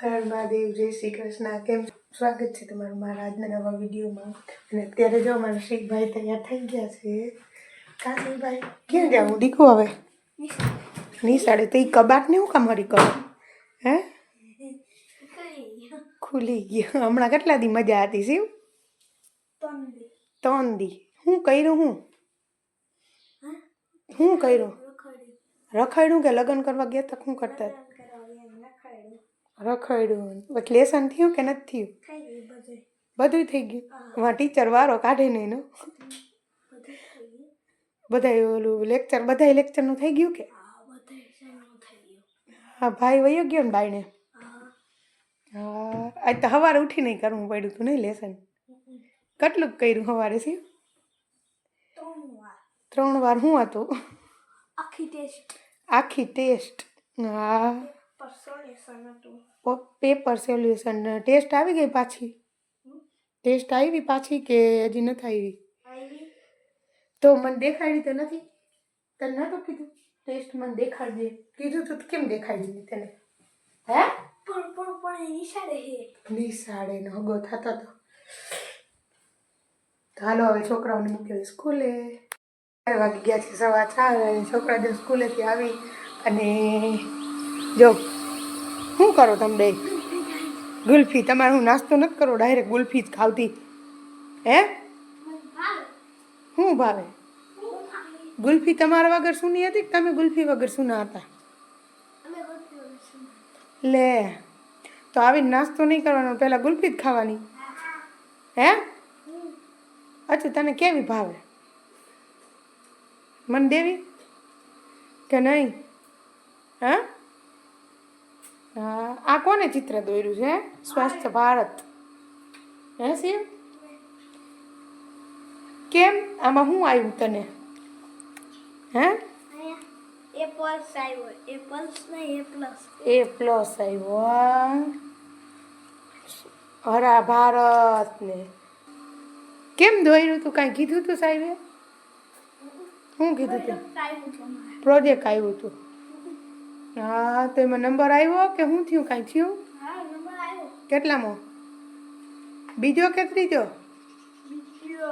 હર મહાદેવ જય શ્રી કૃષ્ણ. કેમ સ્વાગત છે તમારું મારા આજના નવા વિડીયોમાં. અને અત્યારે જો મારા શીખભાઈ તૈયાર થઈ ગયા છે. કાશીભાઈ ક્યાં જાવું? દીકું હવે? નિશાળે. તો એ કબાટ ને હું કામ હરી કરો? હે? ખુલી ગયો. હમણાં કેટલા દી મજા હતી શિવ? ત્રણ દી. હું કર્યું હું? હું? કર્યું? રખાડ્યું. કે લગ્ન કરવા ગયા તક હું કરતા હતા? રખાડ્યું. પછી લેસન થયું કે નથી થયું? બધું થઈ ગયું? વા ટીચર વારો કાઢે નહીં એનો? બધા ઓલું લેક્ચર બધા લેક્ચરનું થઈ ગયું કે? હા ભાઈ વયો ગયો ને બાઈને હા. આજ તો સવારે ઉઠી નહીં કરવું પડ્યું તું નહીં લેસન કેટલું કર્યું સવારે છે ત્રણ વાર. હું હતું? આખી ટેસ્ટ આખી ટેસ્ટ હા. પેપર સોલ્યુશન ટેસ્ટ આવી ગઈ પાછી? ટેસ્ટ આવી પાછી કે હજી નથી આવી? તો મને દેખાડી તો નથી? તને નહોતું કીધું? ટેસ્ટ મને દેખાડજે. કીધું તું કેમ દેખાડી દીધી તને? હે? પણ પણ પણ નિશાળે હે નિશાળે નો હગો થતો તો. હાલો હવે છોકરાઓને મૂકી સ્કૂલે. વાગી ગયા છે સવા ચાર અને છોકરા જો સ્કૂલેથી આવી અને જો, શું કરો તમે બે? ગુલ્ફી, તમારે હું નાસ્તો નથી કરો ડાયરેક્ટ ગુલ્ફી જ ખાવતી. હે? શું ભાવે? ગુલ્ફી તમારા વગર સુની હતી કે તમે ગુલ્ફી વગર સુના હતા? લે, તો આવી નાસ્તો નહીં કરવાનો, પહેલાં ગુલ્ફી જ ખાવાની. હે? અચ્છા, તને કેવી ભાવે? મને દેવી? કે નહીં? હા? આ કોને ચિત્ર દોર્યું છે? સ્વસ્થ ભારત. હે શિવ? કેમ? આમાં શું આવ્યું તને? હે? એ એપલ્સ આવ્યો એપલ્સ નહીં એ પ્લસ એ પ્લસ આવ્યો હરા ભારત ને. કેમ દોર્યું તું? કાંઈ કીધું તું સાહેબે? શું કીધું તું? પ્રોજેક્ટ આવ્યું હતું હા તો એમાં નંબર આવ્યો કે શું થયું કાંઈ થયું? હા નંબર આવ્યો. કેટલામાં? બીજો કે ત્રીજો? બીજો.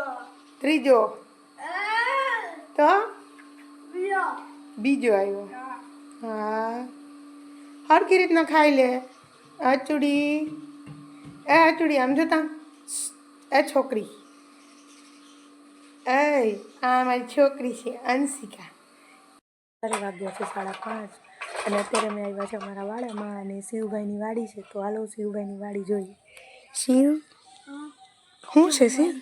ત્રીજો. તો? બીજો. બીજો આવ્યો. હા. હા. હરખી રીતના ખાઈ લે. અચુડી એ અચુડી આમ જોતા? એ છોકરી. એ આ મારી છોકરી છે અંશિકા. અત્યારે વાગ્યા છે સાડા પાંચ. અને અત્યારે અમે આવ્યા છે અમારા વાડામાં અને શિવભાઈની વાડી છે. તો હાલો શિવભાઈની વાડી જોઈએ. શિવ? શું છે શિવ?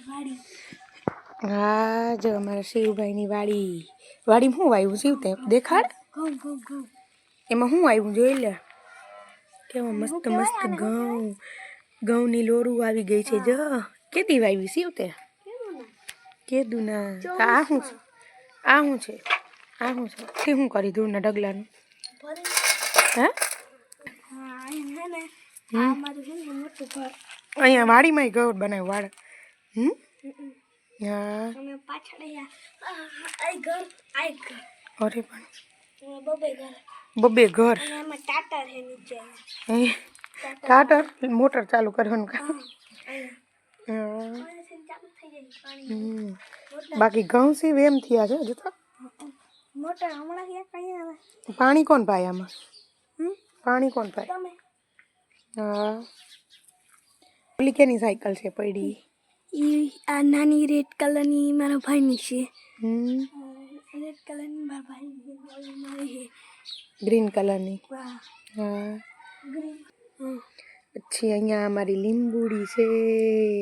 હા, જો અમારા શિવભાઈની વાડી. વાડીમાં શું વાવ્યું શિવ તે દેખાડ. એમાં શું આવ્યું જોઈ લે. કેવા મસ્ત મસ્ત ઘઉં. ઘઉંની લોરું આવી ગઈ છે. જો કેતી વાવી શિવ તે? કેવું ના આ શું છે. આ શું છે. આ શું છે. શું કરી ધૂળના ઢગલાનું? હે? અહીંયા વાડીમાં ગયો બનાવ્યું વાડ હમ? અરે પણ. બબે ઘર. ટાટર મોટર ચાલુ કરવાનું કામ. બાકી ઘઉં સીવ એમ થયા છે હજુ તો મોટર હમણાં ક્યાં કઈ આવે. પાણી કોણ પાય આમાં? પાણી કોણ પાય? તમે? હા. ઓલી કેની સાયકલ છે પડી? ઈ આ નાની રેડ કલરની મારા ભાઈની છે. હમ. રેડ કલરની મારા ભાઈ મારી છે. ગ્રીન કલરની હા. ગ્રીન. પછી અહીંયા અમારી લીંબુડી છે.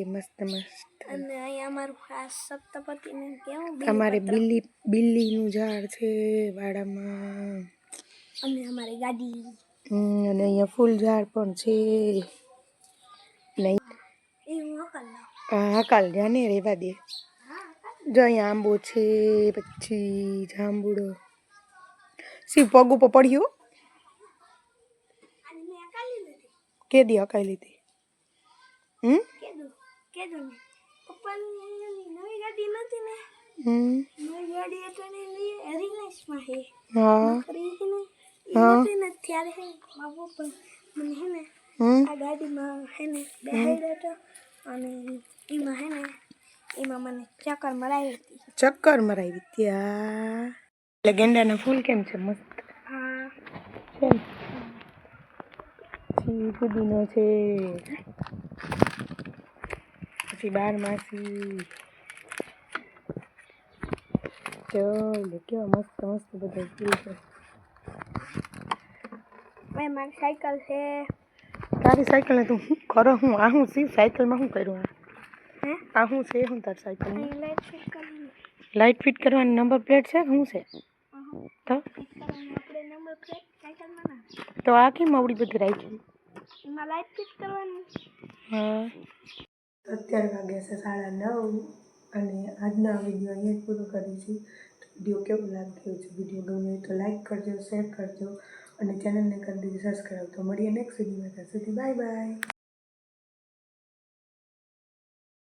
મસ્ત મસ્ત. અને અહીંયા અમારું ખાસ સપ્તપતિને કેવું અમારે બિલ્લી બિલ્લીનું ઝાડ છે વાડામાં. અને અમારી ગાડી. અને અહીંયા ફૂલ ઝાડ પણ છે. નહીં હું કાલ જાને રેવા દે. જો અહીંયા આંબો છે પછી જાંબુડો. શિવ પગ ઉપર પડ્યું? કે દી અકાઈ લીધી. હમ? કે દો કે પપ્પાની નવી ગાડી નથી ને. નવી ગાડી એટલે રિલાયન્સમાં હા. કરી છે ને. હા. ત્યારે હે મારા પણ મને હે ને આ ગાડીમાં હે ને બેહાડ્યો હતો અને એમાં હે ને એમાં મને ચક્કર મરાવી હતી. ચક્કર મરાવી ત્યાં એટલે ગેંડાના ફૂલ કેમ છે મસ્ત? હા. છે પછી પુદીનો છે. પછી બાર માસી જો લે કેવા મસ્ત મસ્ત બધા ફૂલ છે ભાઈ મારી સાયકલ છે તારી સાયકલને તું શું કરો હું આ હું સી સાયકલમાં શું કર્યું આ? હે આ શું છે શું તાર સાયકલમાં અહીં લાઈટ ફિટ કરવાની લાઇટ ફિટ કરવાની નંબર પ્લેટ છે શું છે અહં. તો ફિટ કરવાની આપણે નંબર પ્લેટ સાયકલમાં ના તો આ કેમ આવડી બધી રાખી એમાં લાઈટ ફિટ કરવાની હા અત્યારે વાગ્યા છે સાડા નવ અને આજના વીડિયો અહીંયા જ પૂરો કરી છે વીડિયો કેવો લાગ્યો છે? વીડિયો ગમે તો લાઈક કરજો, શેર કરજો અને ચેનલને કરી દીધી સબસ્ક્રાઈબ તો મળીએ નેક્સ્ટ વિડીયોમાં. ત્યાં સુધી બાય બાય